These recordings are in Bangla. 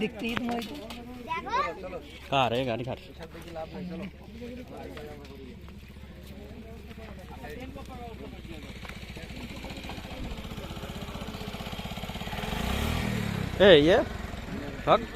দেখতেই তোমার কার গাড়ি খার Hey, yeah? Fuck.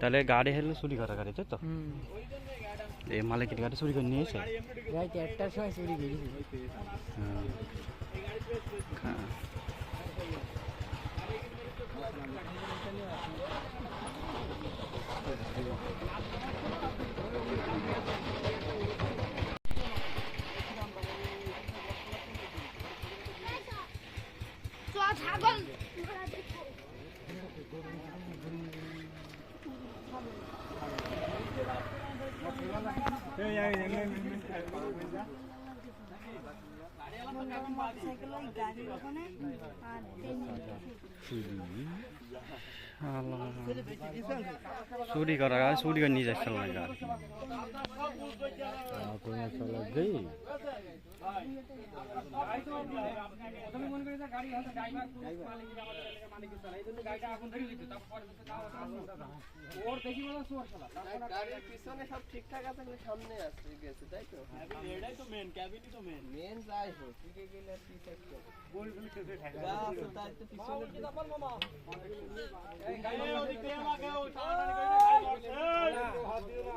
তাহলে গাড়ি হেলে চুরি করা গাড়ি তাই তো? এই মালিকের গাড়ি চুরি করে নিয়েছে একটার সময় চুরি করেছে। হ্যাঁ। চুরি করা চুরি করে নিয়ে যাচ্ছে না গাড়ি গাড়ির পিছনে সব ঠিকঠাক আছে সামনে আসছে গেছে তাই তো এটাই তো মেন ক্যাবিনই তো মেন মেন যাই হোক ঠিকই গেলে আর কি থাকবে যা আছে তাই তো পিছনে ও সামনে ভ্যান রয়েছে না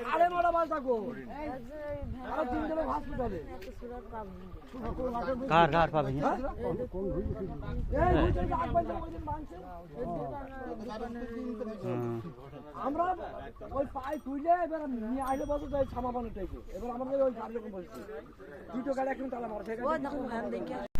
সাড়ে নটা বাজ থাকব আরও হসপিটালে কার কার পাবে। আমরা ওই পায়ে তুইলে এবার নিয়ে আসলে বলতো যে ছামাবানো টাইপে এবার আমাদের ওই গাড়ি রকম বলছে দুটো গাড়ি এখন তালা মারা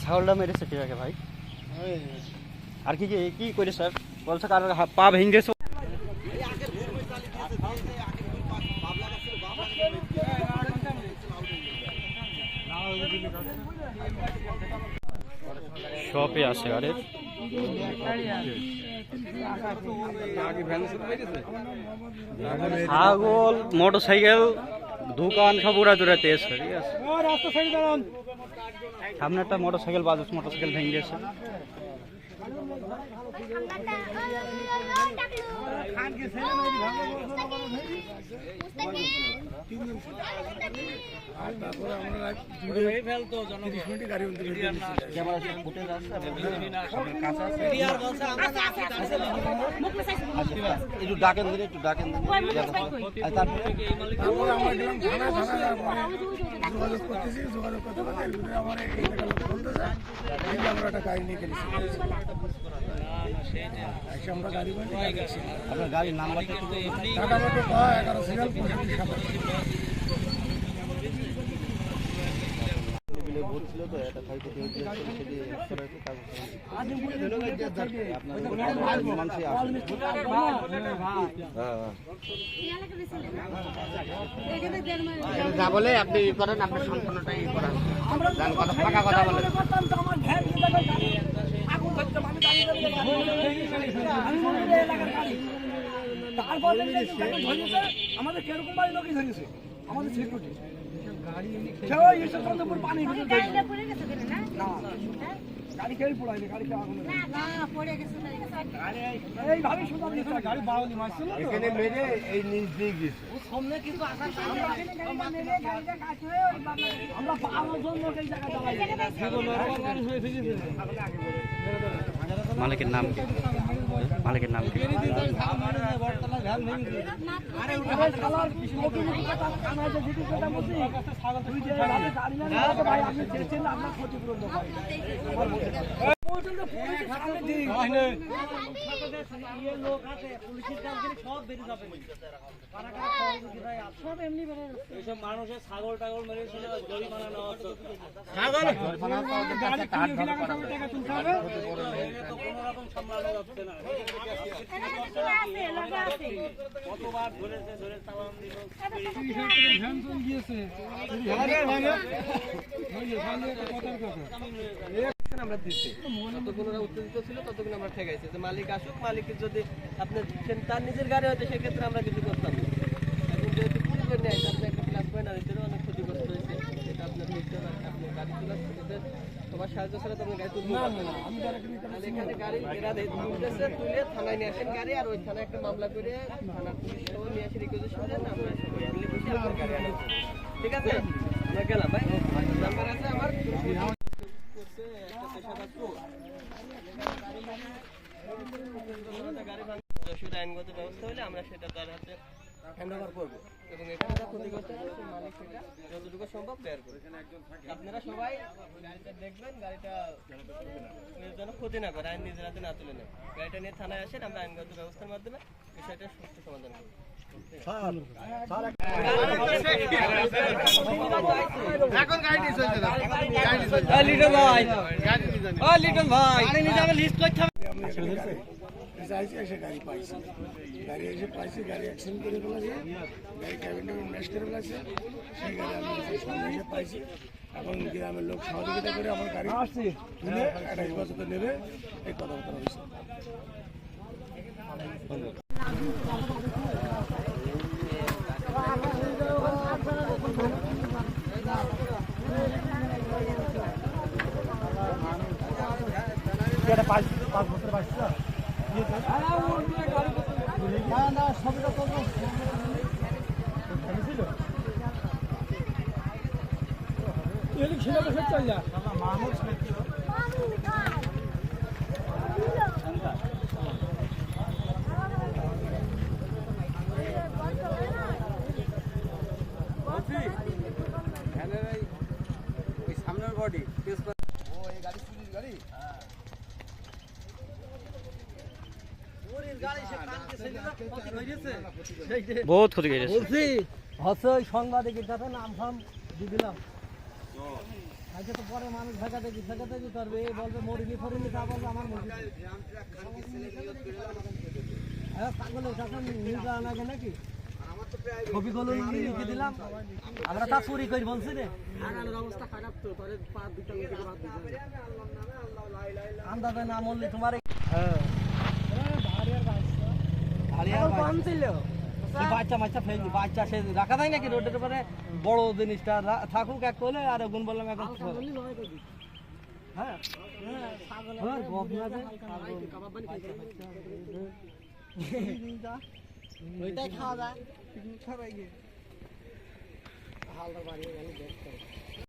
ছাগলটা মেরেছে কীভাবে ভাই আর কি কি কি করে স্যার বলছে কার হা- পা ভেঙে গেছে শপে আছে গাড়ির ছাগল মোটর সাইকেল দোকান সব উড়া আছে সামনে একটা motorcycle Bajaj motorcycle ভেঙে গেছে একটু ডাকেন দিন একটু ডাকেন আমরা যোগাযোগ করতেছি যোগাযোগ করতে করতে আমার একটা গাড়ি নিয়ে গেছি আমরা গাড়ি আপনার গাড়ির এগারো সিরিয়াল ছিল তো ক্ষয়ক্ষতি সেটি মানুষই যা বলে আপনি করেন আপনার সম্পূর্ণটাই করা। জান কথা ফাঁকা কথা বলেন। আমাদের কেরকম বাড়ি লোকই ধরেছে আমাদের সিকিউরিটি পানি এখানে মেরে এই নিচ দিয়ে গেছে। আমরা পাওয়ার জন্য এই জায়গায় মালিকের নাম কি? মালিকের নাম কি? ক্ষতিপূরণ ছাগল টাগল মেরে জরিমানা নেওয়া কোনো রকম সামলানো যাচ্ছে না কতবার ধরেছে ধরে দিল আমরা দিচ্ছি। যতক্ষণ ওরা উত্তেজিত ছিল ততক্ষণ আমরা ঠেকাইছি। যে মালিক আসুক মালিকের যদি আপনার তার নিজের গাড়ি হয়তো সেক্ষেত্রে আমরা কিছু করতাম না। এখন যেহেতু পুলিশের নেয় আপনি একটা প্লাস পয়েন্ট আর এদেরও অনেক ক্ষতিগ্রস্ত হয়েছে। এটা আপনার দেখতে পারেন আপনি গাড়ি ক্ষেত্রে তোমার সাহায্য ছাড়া তো গাড়ি তুলতে পারবেন না। তাহলে এখানে গাড়ি এরা তুলতেছে তুলে থানায় নিয়ে আসেন গাড়ি আর ওই থানায় একটা মামলা করে থানার পুলিশ সহ নিয়ে আসে রিকুইজিশন দেন আমরা আপনার ঠিক আছে? গেলাম ভাই। নাম্বার আছে আমার করছে একটা পেশাদার চোর গাড়ি ভাঙা অসুবিধা আইনগত ব্যবস্থা হলে আমরা সেটা তার হাতে হ্যান্ড ওভার করব। এবং এখানে যা ক্ষতিগ্রস্ত হবে সেই মালিক সেটা যতটুকু সম্ভব বের করবে আপনারা সবাই গাড়িটা দেখবেন গাড়িটা যেন ক্ষতি না করে আইন নিজের হাতে না তুলে নেয় গাড়িটা নিয়ে থানায় আসেন আমরা আইনগত ব্যবস্থার মাধ্যমে বিষয়টা সুষ্ঠু সমাধান করব। চাইছি এসে গাড়ি পাইছি। গাড়ি এসে পাইছি গাড়ি অ্যাক্সিডেন্ট করে ফেলেছে গাড়ি ক্যাবিন ট্যাবিন ম্যাশ করে ফেলেছে সেই গাড়ি আমি এসে সামনে এসে পাইছি এখন গ্রামের লোক সহযোগিতা করে আমার গাড়ি তুলে একটা হেফাজতে নেবে এই কথাবার্তা হয়েছে বহুত ক্ষতি করেছে। বলছি হচ্ছে ওই সংবাদে গিটাতে নাম ফাম দিয়ে দিলাম। আজকে তো পরে মানুষ ঢাকাতে কি ঢাকাতে কি করবে এই বলবে মরিনি ফরিনি তা বলবে আমার মরিনি। হ্যাঁ পাগলের কাছে নিউজ আনাকে নাকি? ছবিগুলো লিখে দিলাম। আমরা তা চুরি করি বলছি রে। অবস্থা খারাপ তো আন্দাজে না মরলে তোমার হ্যাঁ। ছিল। বাচ্চা মাচ্চা ফেলি বাচ্চা সে রাখা যায় নাকি রোডের উপরে? বড় জিনিসটা থাকুক এক কোলে আর গুণ বললাম এখন হ্যাঁ। হ্যাঁ। ওইটাই খাওয়া যায়। পিকনিক খাওয়াই